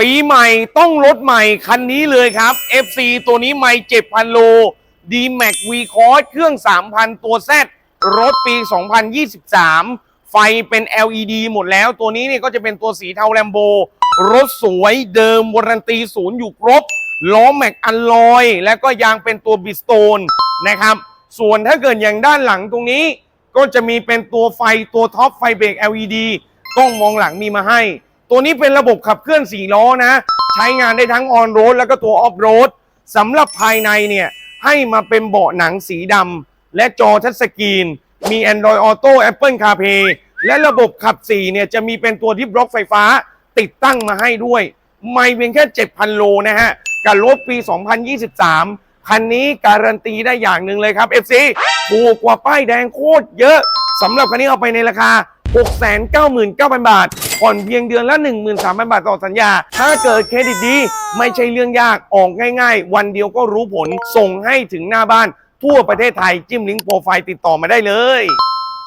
ปีใหม่ต้องรถใหม่คันนี้เลยครับ FC ตัวนี้ไม่ 7,000 โล d m a x V Cross เครื่อง 3,000 ตัว Z รถปี 2023 ไฟเป็น LED หมดแล้ว ตัวนี้เนี่ยก็จะเป็นตัวสีเทาแลมโบ รถสวยเดิมวารันตีศูนย์อยู่ครบ ล้อแม็กอันลอย และก็ยางเป็นตัวบิสโตนนะครับ ส่วนถ้าเกิดอย่างด้านหลังตรงนี้ ก็จะมีเป็นตัวไฟตัวท็อปไฟเบรก LED กล้องมองหลังมีมาให้ ตัวนี้เป็นระบบขับเคลื่อน4ล้อนะ ใช้งานได้ทั้งออนโรดแล้วก็ตัวออฟโรดสำหรับภายในเนี่ยให้มาเป็นเบาะหนังสีดำและจอทัชสกรีน มี Android Auto Apple CarPlay และระบบขับ4เนี่ยจะมีเป็นตัวที่บล็อกไฟฟ้าติดตั้งมาให้ด้วย ไม่เพียงแค่ 7,000 โลนะฮะ กับรถปี 2023 คันนี้การันตีได้อย่างหนึ่งเลยครับ FC ถูกกว่าป้ายแดงโคตรเยอะสำหรับคันนี้เอาไปในราคา 699,000 บาท ผ่อนเพียงเดือนละ 13,000 บาทต่อสัญญา ถ้าเกิดเครดิตดี ไม่ใช่เรื่องยากออกง่ายๆ วันเดียวก็รู้ผลส่งให้ถึงหน้าบ้าน ทั่วประเทศไทยจิ้มลิงก์โปรไฟล์ติดต่อมาได้เลย